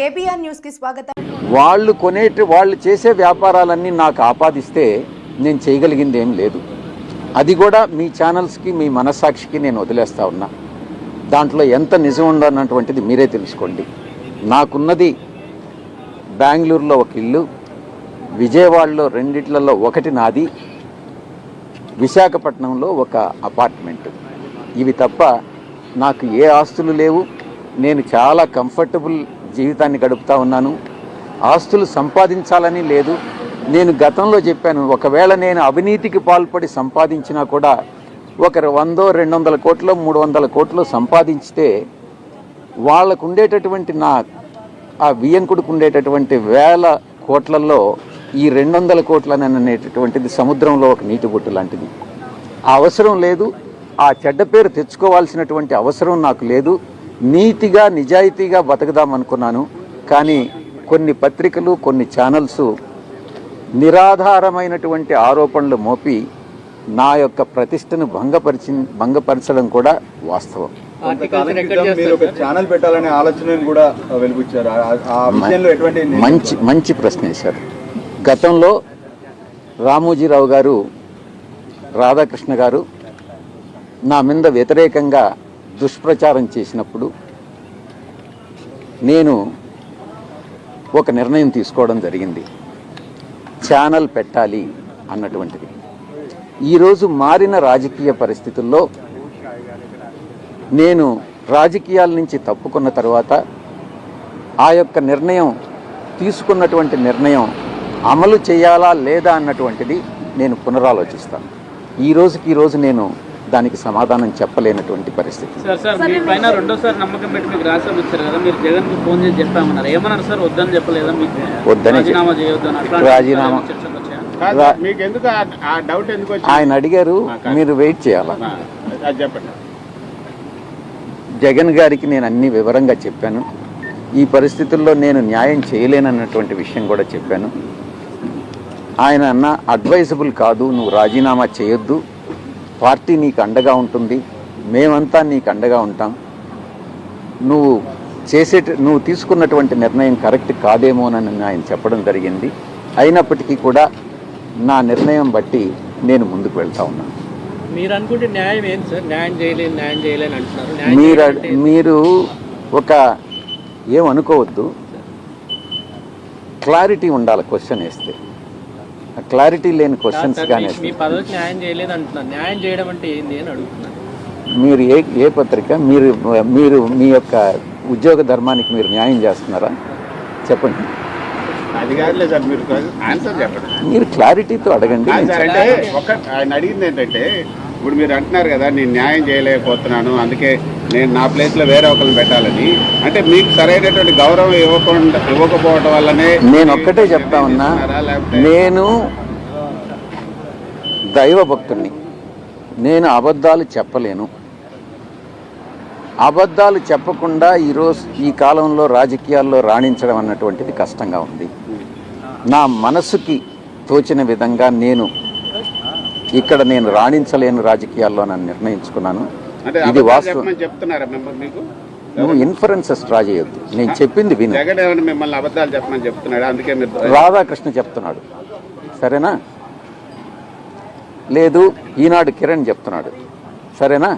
KBR న్యూస్కి స్వాగతం. వాళ్ళు కొనేటి వాళ్ళు చేసే వ్యాపారాలన్నీ నాకు ఆపాదిస్తే నేను చేయగలిగింది ఏం లేదు. అది కూడా మీ ఛానల్స్కి మీ మనస్సాక్షికి నేను వదిలేస్తా ఉన్నా. దాంట్లో ఎంత నిజం ఉండన్నటువంటిది మీరే తెలుసుకోండి. నాకున్నది బెంగళూరులో ఒక ఇల్లు విజయవాడలో రెండిట్లలో ఒకటి నాది విశాఖపట్నంలో ఒక అపార్ట్మెంట్. ఇవి తప్ప నాకు ఏ ఆస్తులు లేవు. నేను చాలా కంఫర్టబుల్ జీవితాన్ని గడుపుతా ఉన్నాను. ఆస్తులు సంపాదించాలని లేదు. నేను గతంలో చెప్పాను ఒకవేళ నేను అవినీతికి పాల్పడి సంపాదించినా కూడా ఒకరు వందో రెండు వందల కోట్లో మూడు వందల కోట్లు సంపాదించితే వాళ్ళకు ఉండేటటువంటి నా ఆ వియంకుడికి ఉండేటటువంటి వేల కోట్లలో ఈ రెండు వందల కోట్లని అనేటటువంటిది సముద్రంలో ఒక నీటి బొట్టు లాంటిది. ఆ అవసరం లేదు. ఆ చెడ్డ పేరు తెచ్చుకోవాల్సినటువంటి అవసరం నాకు లేదు. నీతిగా నిజాయితీగా బతకదాం అనుకున్నాను. కానీ కొన్ని పత్రికలు కొన్ని ఛానల్స్ నిరాధారమైనటువంటి ఆరోపణలు మోపి నా యొక్క ప్రతిష్టను భంగపరిచి భంగపరచడం కూడా వాస్తవం. ఛానల్ పెట్టాలనే ఆలోచనను కూడా మంచి మంచి ప్రశ్న వేశారు. గతంలో రామోజీరావు గారు రాధాకృష్ణ గారు నా మీద వ్యతిరేకంగా దుష్ప్రచారం చేసినప్పుడు నేను ఒక నిర్ణయం తీసుకోవడం జరిగింది. ఛానల్ పెట్టాలి అన్నటువంటిది. ఈరోజు మారిన రాజకీయ పరిస్థితుల్లో నేను రాజకీయాల నుంచి తప్పుకున్న తర్వాత ఆ యొక్క నిర్ణయం తీసుకున్నటువంటి నిర్ణయం అమలు చేయాలా లేదా అన్నటువంటిది నేను పునరాలోచిస్తాను. ఈ రోజుకి ఈరోజు నేను దానికి సమాధానం చెప్పలేనటువంటి పరిస్థితి. సార్ సార్ మీ పైన రెండోసారి నమ్మకం పెట్టి మీకు రాష్ట్రం ఇచ్చారు కదా మీరు జగన్కి ఫోన్ చేసి చెప్పామన్నారు. ఏమన్నారు సార్? వద్దని చెప్పలేదా మీకు? వద్దని చెప్ప- రాజీనామా చేయొద్దని అట్లా రాజీనామా- చర్చలు వచ్చాయా? రా- మీకు ఎందుకు ఆ- ఆ డౌట్ ఎందుకు వచ్చింది? ఆయన అడిగారు మీరు వెయిట్ చేయాలా? జగన్ గారికి నేను అన్ని వివరంగా చెప్పాను. ఈ పరిస్థితుల్లో నేను న్యాయం చేయలేనన్నటువంటి విషయం కూడా చెప్పాను. ఆయన అన్న అడ్వైజబుల్ కాదు నువ్వు రాజీనామా చేయొద్దు. పార్టీ నీకు అండగా ఉంటుంది మేమంతా నీకు అండగా ఉంటాం. నువ్వు చేసే నువ్వు తీసుకున్నటువంటి నిర్ణయం కరెక్ట్ కాదేమోనని ఆయన చెప్పడం జరిగింది. అయినప్పటికీ కూడా నా నిర్ణయం బట్టి నేను ముందుకు వెళ్తా ఉన్నాను మీరు అనుకుంటే న్యాయం ఏంటి సార్? న్యాయం చేయలేదు న్యాయం చేయలేని అంటున్నారు. మీరు మీరు ఒక ఏమనుకోవద్దు. క్లారిటీ ఉండాలి క్వశ్చన్ వేస్తే. క్లారిటీ లేని క్వశ్చన్స్ కానీ మీ- మీ పదవికి న్యాయం చేయలేదు అంటున్నారు. న్యాయం చేయడం అంటే ఏంది అని అడుగుతున్నాను మీరు ఏ ఏ పత్రిక? మీరు మీరు మీ యొక్క ఉద్యోగ ధర్మానికి మీరు న్యాయం చేస్తున్నారా? చెప్పండి. మీరు ఆన్సర్ చెప్పండి. మీరు క్లారిటీతో అడగండి ఆయన అడిగింది ఏంటంటే ఇప్పుడు మీరు అంటున్నారు కదా నేను న్యాయం చేయలేకపోతున్నాను అందుకే నేను నా ప్లేస్లో వేరే ఒకరిని పెట్టాలని. అంటే మీకు సరైనటువంటి గౌరవం ఇవ్వకుండా ఇవ్వకపోవడం వల్లనే నేను ఒక్కటే చెప్తా ఉన్నా నేను దైవ భక్తుణ్ణి. నేను అబద్ధాలు చెప్పలేను. అబద్ధాలు చెప్పకుండా ఈరోజు ఈ కాలంలో రాజకీయాల్లో రాణించడం అన్నటువంటిది కష్టంగా ఉంది. నా మనసుకి తోచిన విధంగా నేను ఇక్కడ నేను రాణించలేను రాజకీయాల్లో నన్ను నిర్ణయించుకున్నాను. ఇది వాస్తవం నువ్వు ఇన్ఫరెన్సెస్ డ్రా చేయొద్దు. నేను చెప్పింది విను. మిమ్మల్ని అబద్ధాలు చెప్పమని చెప్తున్నాడా? అందుకే రాధాకృష్ణ చెప్తున్నాడు. సరేనా? లేదు ఈనాడు కిరణ్ చెప్తున్నాడు. సరేనా?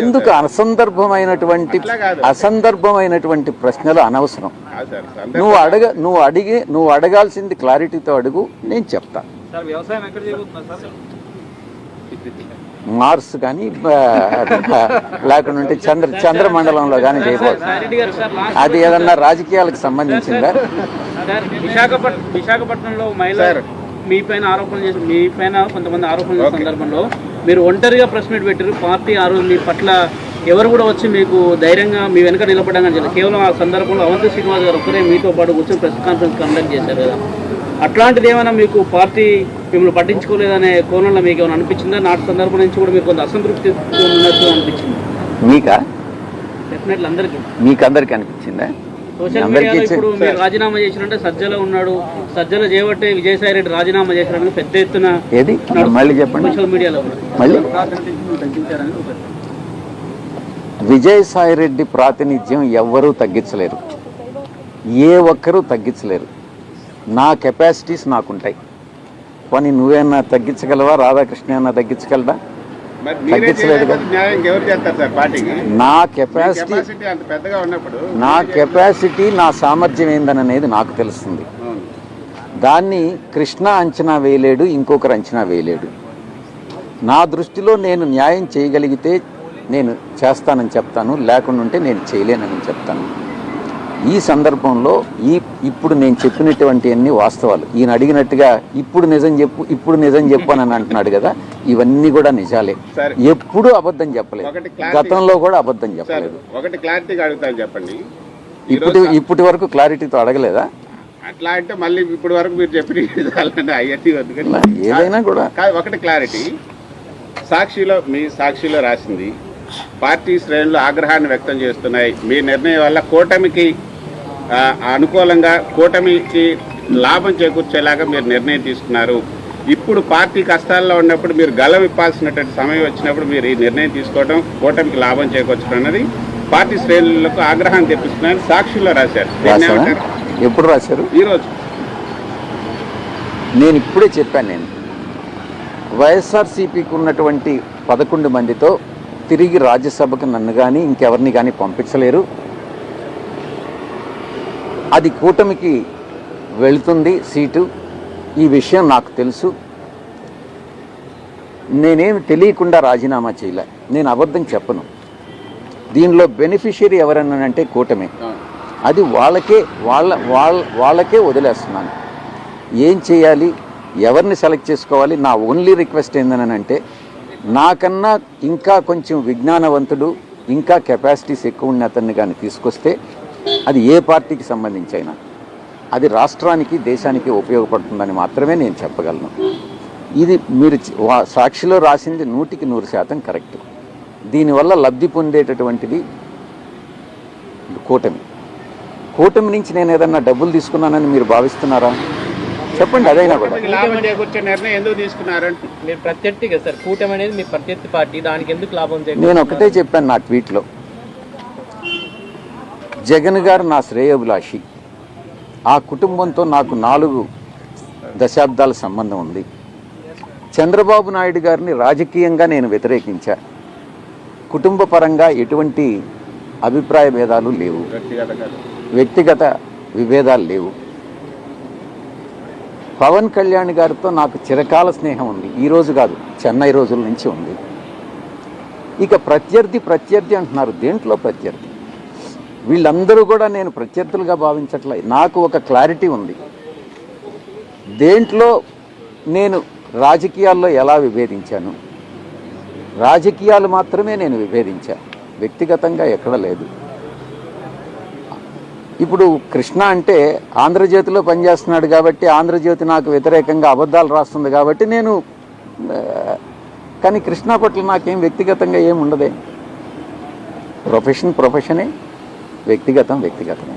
ఎందుకు అసందర్భమైనటువంటి. అసందర్భమైనటువంటి ప్రశ్నలు అనవసరం. నువ్వు అడగ నువ్వు అడిగి నువ్వు అడగాల్సింది క్లారిటీతో అడుగు నేను చెప్తా. సార్ వ్యవసాయం ఎక్కడ చేయబోతున్నారు సార్? మార్స్ కానీ లేకుండా ఉంటే చంద్ర చంద్రమండలంలో కానీ లాస్ట్ అది ఏదన్నా రాజకీయాలకు సంబంధించిందా? విశాఖపట్నం విశాఖపట్నంలో మహిళ. మీ పైన ఆరోపణలు చేసి మీ పైన కొంతమంది ఆరోపణలు సందర్భంలో మీరు ఒంటరిగా ప్రెస్ మీట్ పెట్టారు పార్టీ ఆ రోజు మీ పట్ల ఎవరు కూడా వచ్చి మీకు ధైర్యంగా మీ వెనక నిలబడడం. కేవలం ఆ సందర్భంలో అవంతి శ్రీనివాస్ గారు ఒక్కరే మీతో పాటు కూర్చొని ప్రెస్ కాన్ఫరెన్స్ కండక్ట్ చేశారు కదా. అట్లాంటిది ఏమైనా మీకు పార్టీ మిమ్మల్ని పట్టించుకోలేదనే కోణంలో మీకు ఏమైనా అనిపించిందా? నాటి సందర్భం నుంచి కూడా మీరు కొంత అసంతృప్తి ఉన్నట్టు అనిపించింది? మీకా? డెఫినెట్లీ అందరికీ. మీకందరికీ అనిపించిందా? సోషల్ అందరికీ మీడియాలో ఇప్పుడు మీరు రాజీనామా చేసినంటే సజ్జల ఉన్నాడు సజ్జల చేయబట్టే విజయసాయి రెడ్డి రాజీనామా చేసినట్టు పెద్ద ఎత్తున ఏది? మళ్ళీ చెప్పండి. సోషల్ మీడియాలో కూడా. మళ్ళీ? ప్రాధాన్యత ఇచ్చి తగ్గించారని ఒకటి. విజయసాయి రెడ్డి ప్రాతినిధ్యం ఎవ్వరూ తగ్గించలేరు. ఏ ఒక్కరూ తగ్గించలేరు. నా కెపాసిటీస్ నాకుంటాయి. పోనీ నువ్వేమన్నా తగ్గించగలవా? రాధాకృష్ణ మరి మీరే తగ్గించలేదు నా కెపాసిటీ నా కెపాసిటీ నా సామర్థ్యం ఏందననేది నాకు తెలుస్తుంది. దాన్ని కృష్ణ అంచనా వేయలేడు ఇంకొకరు అంచనా వేయలేడు. నా దృష్టిలో నేను న్యాయం చేయగలిగితే నేను చేస్తానని చెప్తాను లేకుండా ఉంటే నేను చేయలేనని చెప్తాను. ఈ సందర్భంలో ఈ ఇప్పుడు నేను చెప్పినటువంటి అన్ని వాస్తవాలు. ఈయన అడిగినట్టుగా ఇప్పుడు నిజం చెప్పు ఇప్పుడు నిజం చెప్పు అని అంటున్నాడు కదా ఇవన్నీ కూడా నిజాలే. ఎప్పుడు అబద్ధం చెప్పలేదు. గతంలో కూడా అబద్ధం చెప్పలేదు. ఒకటి క్లారిటీగా అడుగుతాను చెప్పండి. ఇప్పుడు ఇప్పటి వరకు క్లారిటీతో అడగలేదా? అట్లా అంటే మళ్ళీ ఇప్పటి వరకు మీరు చెప్పిన. ఏదైనా కూడా. ఒకటి క్లారిటీ సాక్షిలో మీ సాక్షిలో రాసింది పార్టీ శ్రేణులు ఆగ్రహాన్ని వ్యక్తం చేస్తున్నాయి. మీ నిర్ణయం వల్ల కూటమికి అనుకూలంగా కూటమికి లాభం చేకూర్చేలాగా మీరు నిర్ణయం తీసుకున్నారు. ఇప్పుడు పార్టీ కష్టాల్లో ఉన్నప్పుడు మీరు గలం ఇప్పాల్సినటువంటి సమయం వచ్చినప్పుడు మీరు ఈ నిర్ణయం తీసుకోవడం కూటమికి లాభం చేకూర్చడం అన్నది పార్టీ శ్రేణులకు ఆగ్రహాన్ని తెప్పిస్తున్నారని సాక్షిలో రాశారు? ఎప్పుడు రాశారు? ఈరోజు నేను ఇప్పుడే చెప్పాను నేను. వైఎస్ఆర్సీపీకి ఉన్నటువంటి పదకొండు మందితో తిరిగి రాజ్యసభకు నన్ను కానీ ఇంకెవరిని కానీ పంపించలేరు. అది కూటమికి వెళుతుంది సీటు. ఈ విషయం నాకు తెలుసు. నేనేమి తెలియకుండా రాజీనామా చేయలే. నేను అబద్ధం చెప్పను. దీనిలో బెనిఫిషియరీ ఎవరన్నానంటే కూటమి. అది వాళ్ళకే వాళ్ళ వాళ్ళ వాళ్ళకే వదిలేస్తున్నాను. ఏం చేయాలి? ఎవరిని సెలెక్ట్ చేసుకోవాలి? నా ఓన్లీ రిక్వెస్ట్ ఏందనంటే నాకన్నా ఇంకా కొంచెం విజ్ఞానవంతుడు ఇంకా కెపాసిటీస్ ఎక్కువ ఉన్న అతన్ని కానీ తీసుకొస్తే అది ఏ పార్టీకి సంబంధించి అయినా అది రాష్ట్రానికి దేశానికి ఉపయోగపడుతుందని మాత్రమే నేను చెప్పగలను. ఇది మీరు వా- సాక్షిలో రాసింది నూటికి నూరు శాతం కరెక్ట్. దీనివల్ల లబ్ధి పొందేటటువంటిది కూటమి. కూటమి నుంచి నేను ఏదన్నా డబ్బులు తీసుకున్నానని మీరు భావిస్తున్నారా? చెప్పండి అదైనా కూడా. కూటమికి లాభం చేకూర్చే నిర్ణయం ఎందుకు తీసుకున్నారంటే మీరు ప్రత్యర్థిగా సార్ కూటమి అనేది మీ ప్రత్యర్థి పార్టీ దానికి ఎందుకు లాభం? నేను ఒకటే చెప్పాను నా ట్వీట్లో. జగన్ గారు నా శ్రేయోభిలాషి. ఆ కుటుంబంతో నాకు నాలుగు దశాబ్దాల సంబంధం ఉంది. చంద్రబాబు నాయుడు గారిని రాజకీయంగా నేను వ్యతిరేకించా. కుటుంబ పరంగా ఎటువంటి అభిప్రాయ భేదాలు లేవు. వ్యక్తిగత విభేదాలు లేవు. పవన్ కళ్యాణ్ గారితో నాకు చిరకాల స్నేహం ఉంది. ఈ రోజు కాదు చెన్నై రోజుల నుంచి ఉంది. ఇక ప్రత్యర్థి ప్రత్యర్థి అంటున్నారు. దేంట్లో ప్రత్యర్థి? వీళ్ళందరూ కూడా నేను ప్రత్యర్థులుగా భావించట్లే. నాకు ఒక క్లారిటీ ఉంది. దేంట్లో నేను రాజకీయాల్లో ఎలా విభేదించాను? రాజకీయాలు మాత్రమే నేను విభేదించాను వ్యక్తిగతంగా ఎక్కడ లేదు. ఇప్పుడు కృష్ణ అంటే ఆంధ్రజ్యోతిలో పనిచేస్తున్నాడు కాబట్టి ఆంధ్రజ్యోతి నాకు వ్యతిరేకంగా అబద్ధాలు రాస్తుంది కాబట్టి నేను కానీ కృష్ణ పట్ల నాకేం వ్యక్తిగతంగా ఏం ఉండదే. ప్రొఫెషన్ ప్రొఫెషనే వ్యక్తిగతం వ్యక్తిగతమే.